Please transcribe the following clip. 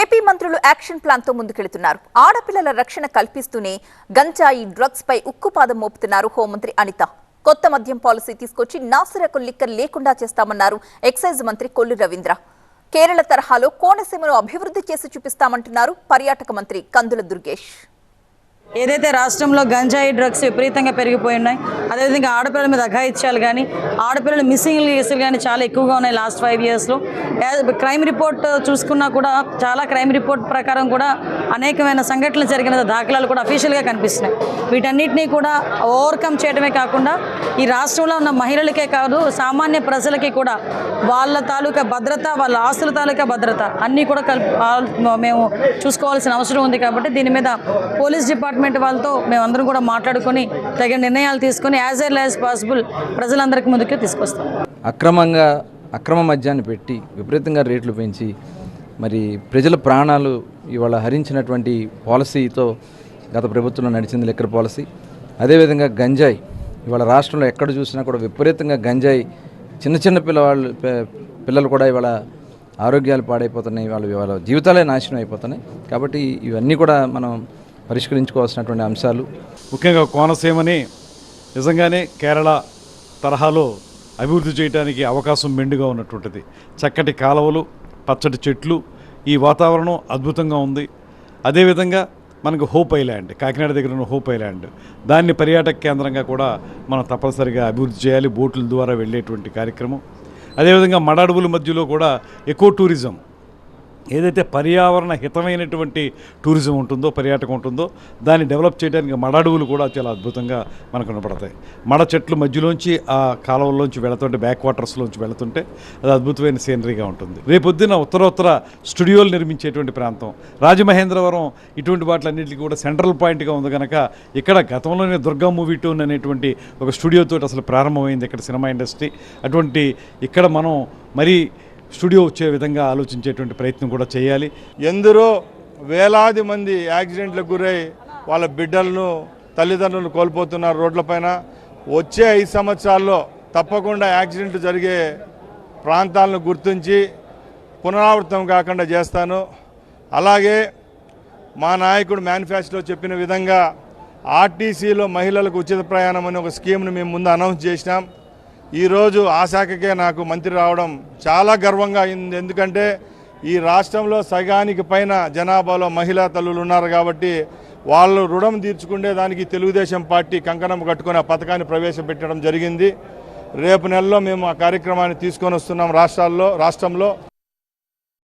AP మంత్రులు action ప్లాన్తో ముందుకెళ్తున్నారు. ఆడపిల్లల రక్షణ కల్పిస్తూనే గంజాయి డ్రగ్స్ పై ఉక్కుపాదం మోపుతున్నారు హోంమంత్రి అనిత. కొత్త మద్యం పాలసీ తీసుకొచ్చి నాసిరకు లిక్కర్ లేకుండా చేస్తామన్నారు ఎక్సైజ్ మంత్రి కొల్లు రవీంద్ర. కేరళ తరహాలో కోనసీమను అభివృద్ధి చేసి చూపిస్తామంటున్నారు పర్యాటక మంత్రి కందుల దుర్గేష్. ఏదైతే రాష్ట్రంలో గంజాయి డ్రగ్స్ విపరీతంగా పెరిగిపోయి ఉన్నాయి అదేవిధంగా ఆడపిల్లల మీద అఘాయిత్యాలు కానీ ఆడపిల్లల మిస్సింగ్ కేసులు కానీ చాలా ఎక్కువగా ఉన్నాయి లాస్ట్ ఫైవ్ ఇయర్స్లో క్రైమ్ రిపోర్ట్ చూసుకున్నా కూడా చాలా క్రైమ్ రిపోర్ట్ ప్రకారం కూడా అనేకమైన సంఘటనలు జరిగిన దాఖలాలు కూడా అఫీషియల్గా కనిపిస్తున్నాయి. వీటన్నిటినీ కూడా ఓవర్కమ్ చేయడమే కాకుండా ఈ రాష్ట్రంలో ఉన్న మహిళలకే కాదు సామాన్య ప్రజలకి కూడా వాళ్ళ తాలూకా భద్రత వాళ్ళ ఆస్తుల తాలూకా భద్రత అన్నీ కూడా కల్ప మేము చూసుకోవాల్సిన అవసరం ఉంది కాబట్టి దీని మీద పోలీస్ డిపార్ట్మెంట్ వాళ్ళతో మేమందరం కూడా మాట్లాడుకొని తగిన నిర్ణయాలు తీసుకొని యాజ్ ఎల్ యాజ్ పాసిబుల్ ప్రజలందరికీ ముందుకే తీసుకొస్తాం. అక్రమంగా అక్రమ మద్యాన్ని పెట్టి విపరీతంగా రేట్లు పెంచి మరి ప్రజల ప్రాణాలు ఇవాళ హరించినటువంటి పాలసీతో గత ప్రభుత్వంలో నడిచింది లిక్కర్ పాలసీ. అదేవిధంగా గంజాయి. ఇవాళ రాష్ట్రంలో ఎక్కడ చూసినా కూడా విపరీతంగా గంజాయి. చిన్న చిన్న పిల్లవాళ్ళు పిల్లలు కూడా ఇవాళ ఆరోగ్యాలు పాడైపోతున్నాయి. వాళ్ళ వాళ్ళ జీవితాలే నాశనం అయిపోతున్నాయి. కాబట్టి ఇవన్నీ కూడా మనం పరిష్కరించుకోవాల్సినటువంటి అంశాలు. ముఖ్యంగా కోనసీమని నిజంగానే కేరళ తరహాలో అభివృద్ధి చేయడానికి అవకాశం మెండుగా ఉన్నటువంటిది. చక్కటి కాలువలు పచ్చటి చెట్లు ఈ వాతావరణం అద్భుతంగా ఉంది. అదేవిధంగా మనకు హోప్ ఐలాండ్ కాకినాడ దగ్గర ఉన్న హోప్ ఐలాండ్. దాన్ని పర్యాటక కేంద్రంగా కూడా మనం తప్పనిసరిగా అభివృద్ధి చేయాలి బోట్ల ద్వారా వెళ్ళేటువంటి కార్యక్రమం. అదేవిధంగా మడ అడవుల మధ్యలో కూడా ఎకో టూరిజం ఏదైతే పర్యావరణ హితమైనటువంటి టూరిజం ఉంటుందో పర్యాటకం ఉంటుందో దాన్ని డెవలప్ చేయడానికి మడ అడవులు కూడా చాలా అద్భుతంగా మనకు కనపడతాయి. మడ చెట్లు మధ్యలోంచి ఆ కాలువల్లోంచి వెళుతుంటే బ్యాక్ వాటర్స్లోంచి వెళుతుంటే అది అద్భుతమైన సీనరీగా ఉంటుంది. రేపొద్దున ఉత్తరోత్తర స్టూడియోలు నిర్మించేటువంటి ప్రాంతం. రాజమహేంద్రవరం ఇటువంటి వాటిలన్నింటికి కూడా సెంట్రల్ పాయింట్గా ఉంది కనుక ఇక్కడ గతంలోనే దుర్గా మూవీ టూన్ అనేటువంటి ఒక స్టూడియోతో అసలు ప్రారంభమైంది ఇక్కడ సినిమా ఇండస్ట్రీ. అటువంటి ఇక్కడ మనం మరీ స్టూడియో వచ్చే విధంగా ఆలోచించేటువంటి ప్రయత్నం కూడా చేయాలి. ఎందరో వేలాది మంది యాక్సిడెంట్లకు గురై వాళ్ళ బిడ్డలను తల్లిదండ్రులను కోల్పోతున్నారు రోడ్లపైన వచ్చే ఐదు సంవత్సరాల్లో తప్పకుండా యాక్సిడెంట్ జరిగే ప్రాంతాలను గుర్తించి పునరావృతం కాకుండా చేస్తాను. అలాగే మా నాయకుడు మేనిఫెస్టోలో చెప్పిన విధంగా ఆర్టీసీలో మహిళలకు ఉచిత ప్రయాణం అనే ఒక స్కీమ్ను మేము ముందు అనౌన్స్ చేసినాం. ఈరోజు ఆ శాఖకే నాకు మంత్రి రావడం చాలా గర్వంగా అయింది. ఎందుకంటే ఈ రాష్ట్రంలో సగానికి పైన జనాభాలో మహిళా తల్లులు ఉన్నారు కాబట్టి వాళ్ళు రుణం తీర్చుకునే దానికి తెలుగుదేశం పార్టీ కంకణం కట్టుకుని ఆ పథకాన్ని ప్రవేశపెట్టడం జరిగింది. రేపు నెలలో మేము ఆ కార్యక్రమాన్ని తీసుకొని వస్తున్నాం రాష్ట్రాల్లో రాష్ట్రంలో.